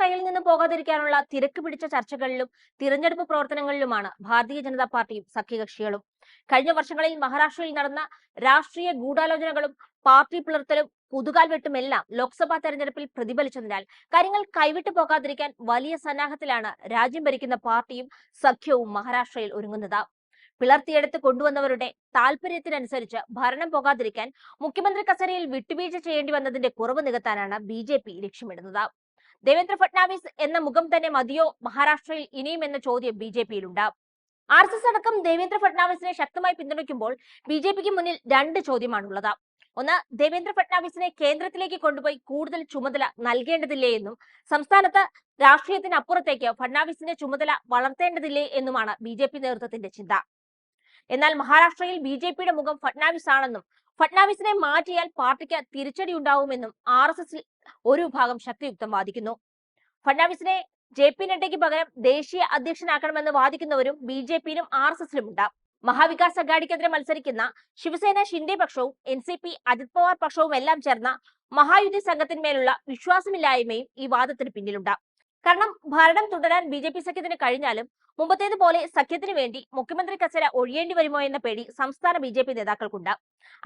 കയ്യിൽ നിന്ന് പോകാതിരിക്കാനുള്ള തിരക്ക് പിടിച്ച ചർച്ചകളിലും തിരഞ്ഞെടുപ്പ് പ്രവർത്തനങ്ങളിലുമാണ് ഭാരതീയ ജനതാ പാർട്ടിയും സഖ്യകക്ഷികളും. കഴിഞ്ഞ വർഷങ്ങളിൽ മഹാരാഷ്ട്രയിൽ നടന്ന രാഷ്ട്രീയ ഗൂഢാലോചനകളും പാർട്ടി പുലർത്തലും പുതുകാൽ വെട്ടുമെല്ലാം ലോക്സഭാ തെരഞ്ഞെടുപ്പിൽ പ്രതിഫലിച്ചതിനാൽ കാര്യങ്ങൾ കൈവിട്ടു പോകാതിരിക്കാൻ വലിയ സന്നാഹത്തിലാണ് രാജ്യം ഭരിക്കുന്ന പാർട്ടിയും സഖ്യവും മഹാരാഷ്ട്രയിൽ ഒരുങ്ങുന്നത്. പിളർത്തിയെടുത്ത് കൊണ്ടുവന്നവരുടെ താല്പര്യത്തിനനുസരിച്ച് ഭരണം പോകാതിരിക്കാൻ മുഖ്യമന്ത്രി കസേരയിൽ വിട്ടുവീഴ്ച ചെയ്യേണ്ടി വന്നതിന്റെ കുറവ് നികത്താനാണ് ബി ലക്ഷ്യമിടുന്നത്. ദേവേന്ദ്ര ഫട്നാവിസ് എന്ന മുഖം തന്നെ മതിയോ മഹാരാഷ്ട്രയിൽ ഇനിയും എന്ന ചോദ്യം ബി ജെ പിയിലുണ്ട് ആർ എസ് എസ് അടക്കം ദേവേന്ദ്ര ഫട്നാവിസിനെ ശക്തമായി പിന്തുണയ്ക്കുമ്പോൾ ബി ജെ പിക്ക് മുന്നിൽ രണ്ട് ചോദ്യമാണുള്ളത്. ഒന്ന് ദേവേന്ദ്ര ഫട്നാവിസിനെ കേന്ദ്രത്തിലേക്ക് കൊണ്ടുപോയി കൂടുതൽ ചുമതല നൽകേണ്ടതില്ലേ എന്നും സംസ്ഥാനത്ത് രാഷ്ട്രീയത്തിനപ്പുറത്തേക്ക് ഫട്നാവിസിന്റെ ചുമതല വളർത്തേണ്ടതില്ലേ എന്നുമാണ് ബി ജെ പി നേതൃത്വത്തിന്റെ ചിന്ത. എന്നാൽ മഹാരാഷ്ട്രയിൽ ബി ജെ പിയുടെ മുഖം ഫട്നാവിസ് ആണെന്നും ഫട്നാവിസിനെ മാറ്റിയാൽ പാർട്ടിക്ക് തിരിച്ചടി ഉണ്ടാവുമെന്നും ആർ എസ് എസിൽ ഒരു വിഭാഗം ശക്തിയുക്തം വാദിക്കുന്നു ഫഡ്നാവിസിനെ ജെ പി നഡ്ഡയ്ക്ക് പകരം ദേശീയ അധ്യക്ഷനാക്കണമെന്ന് വാദിക്കുന്നവരും ബി ജെ പിയിലും ആർ എസ് എസിലും ഉണ്ടാവും മഹാവികാസ് അഗാഡിക്കെതിരെ മത്സരിക്കുന്ന Shivsena Shinde പക്ഷവും N C P Ajit Pawar പക്ഷവും എല്ലാം ചേർന്ന മഹായുതി സംഘത്തിന്മേലുള്ള വിശ്വാസമില്ലായ്മയും ഈ വാദത്തിന് പിന്നിലുണ്ട്. കാരണം ഭരണം തുടരാൻ ബി ജെ പി സഖ്യത്തിന് കഴിഞ്ഞാലും മുമ്പത്തേതുപോലെ സഖ്യത്തിന് വേണ്ടി മുഖ്യമന്ത്രി കസേര ഒഴിയേണ്ടി വരുമോ എന്ന പേടി സംസ്ഥാന ബി ജെ പി നേതാക്കൾക്കുണ്ട്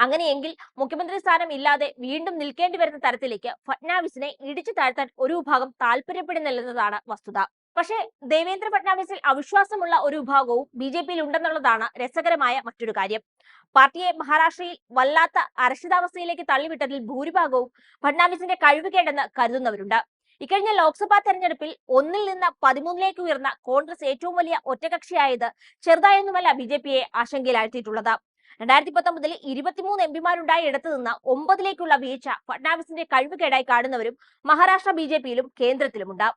അങ്ങനെയെങ്കിൽ മുഖ്യമന്ത്രി സ്ഥാനം ഇല്ലാതെ വീണ്ടും നിൽക്കേണ്ടി വരുന്ന തരത്തിലേക്ക് ഫട്നാവിസിനെ ഇടിച്ചു താഴ്ത്താൻ ഒരു വിഭാഗം താല്പര്യപ്പെടുന്നില്ലെന്നതാണ് വസ്തുത. പക്ഷേ ദേവേന്ദ്ര ഫട്നാവിസിൽ അവിശ്വാസമുള്ള ഒരു വിഭാഗവും ബി ജെ പിയിൽ ഉണ്ടെന്നുള്ളതാണ് രസകരമായ മറ്റൊരു കാര്യം. പാർട്ടിയെ മഹാരാഷ്ട്രയിൽ വല്ലാത്ത അരക്ഷിതാവസ്ഥയിലേക്ക് തള്ളിവിട്ടതിൽ ഭൂരിഭാഗവും ഫട്നാവിസിന്റെ കഴിവുകേടെന്ന് കരുതുന്നവരുണ്ട്. ഇക്കഴിഞ്ഞ ലോക്സഭാ തെരഞ്ഞെടുപ്പിൽ ഒന്നിൽ നിന്ന് പതിമൂന്നിലേക്ക് ഉയർന്ന കോൺഗ്രസ് ഏറ്റവും വലിയ ഒറ്റകക്ഷിയായത് ചെറുതായൊന്നുമല്ല ബി ജെ പിയെ ആശങ്കയിലാഴ്ത്തിയിട്ടുള്ളത്. രണ്ടായിരത്തി പത്തൊമ്പതിൽ ഇരുപത്തിമൂന്ന് എം പിമാരുണ്ടായ ഇടത്തു നിന്ന് ഒമ്പതിലേക്കുള്ള വീഴ്ച ഫഡ്നാവിസിന്റെ കഴിവുകേടായി കാണുന്നവരും മഹാരാഷ്ട്ര ബി ജെ പിയിലും കേന്ദ്രത്തിലുമുണ്ട്.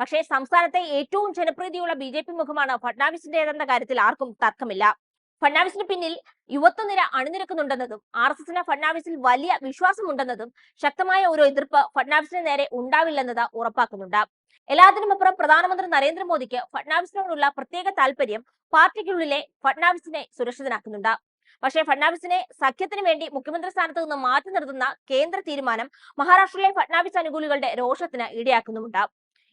പക്ഷേ സംസ്ഥാനത്തെ ഏറ്റവും ജനപ്രീതിയുള്ള ബി ജെ പി മുഖമാണ് ഫഡ്നാവിസിന്റേതെന്ന കാര്യത്തിൽ ആർക്കും തർക്കമില്ല. ഫട്നാവിസിന് പിന്നിൽ യുവത്വനിര അണിനിരക്കുന്നുണ്ടെന്നതും ആർ എസ് എസിന് ഫഡ്നാവിസിൽ വലിയ വിശ്വാസമുണ്ടെന്നതും ശക്തമായ ഒരു എതിർപ്പ് ഫഡ്നാവിസിന് നേരെ ഉണ്ടാവില്ലെന്നത് ഉറപ്പാക്കുന്നുണ്ട്. എല്ലാത്തിനുമപ്പുറം പ്രധാനമന്ത്രി നരേന്ദ്രമോദിക്ക് ഫഡ്നാവിസിനോടുള്ള പ്രത്യേക താല്പര്യം പാർട്ടിക്കുള്ളിലെ ഫഡ്നാവിസിനെ സുരക്ഷിതനാക്കുന്നുണ്ട്. പക്ഷേ ഫഡ്നാവിസിനെ സഖ്യത്തിന് വേണ്ടി മുഖ്യമന്ത്രി സ്ഥാനത്ത് നിന്ന് മാറ്റി നിർത്തുന്ന കേന്ദ്ര തീരുമാനം മഹാരാഷ്ട്രയിലെ ഫഡ്നാവിസ് അനുകൂലികളുടെ രോഷത്തിന് ഇടയാക്കുന്നുമുണ്ട്.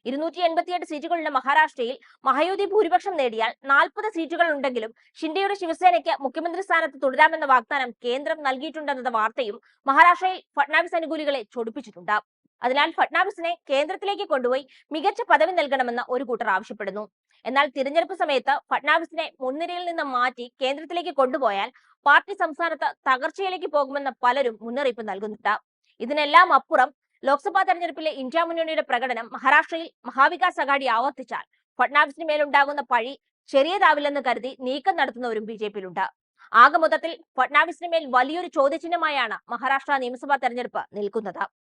ഇരുന്നൂറ്റി എൺപത്തിയെട്ട് സീറ്റുകളുള്ള മഹാരാഷ്ട്രയിൽ മഹായുതി ഭൂരിപക്ഷം നേടിയാൽ നാൽപ്പത് സീറ്റുകൾ ഉണ്ടെങ്കിലും ഷിൻഡെയുടെ ശിവസേനയ്ക്ക് മുഖ്യമന്ത്രി സ്ഥാനത്ത് തുടരാമെന്ന വാഗ്ദാനം കേന്ദ്രം നൽകിയിട്ടുണ്ടെന്ന വാർത്തയും മഹാരാഷ്ട്രയിൽ ഫട്നാവിസ് അനുകൂലികളെ ചൊടിപ്പിച്ചിട്ടുണ്ട്. അതിനാൽ ഫട്നാവിസിനെ കേന്ദ്രത്തിലേക്ക് കൊണ്ടുപോയി മികച്ച പദവി നൽകണമെന്ന് ഒരു കൂട്ടർ ആവശ്യപ്പെടുന്നു. എന്നാൽ തിരഞ്ഞെടുപ്പ് സമയത്ത് ഫട്നാവിസിനെ മുൻനിരയിൽ നിന്ന് മാറ്റി കേന്ദ്രത്തിലേക്ക് കൊണ്ടുപോയാൽ പാർട്ടി സംസ്ഥാനത്ത് തകർച്ചയിലേക്ക് പോകുമെന്ന് പലരും മുന്നറിയിപ്പ് നൽകുന്നുണ്ട്. ഇതിനെല്ലാം അപ്പുറം ലോക്സഭാ തെരഞ്ഞെടുപ്പിലെ ഇന്ത്യ മുന്നണിയുടെ പ്രകടനം മഹാരാഷ്ട്രയിൽ മഹാവികാസ് അഘാടി ആവർത്തിച്ചാൽ ഫഡ്നാവിസിന് മേലുണ്ടാകുന്ന പഴി ചെറിയതാവില്ലെന്ന് കരുതി നീക്കം നടത്തുന്നവരും ബി ജെ പിയിലുണ്ട് ആകെ മൊത്തത്തിൽ ഫഡ്നാവിസിന് മേൽ വലിയൊരു ചോദ്യചിഹ്നമായാണ് മഹാരാഷ്ട്ര നിയമസഭാ തെരഞ്ഞെടുപ്പ് നിൽക്കുന്നത്.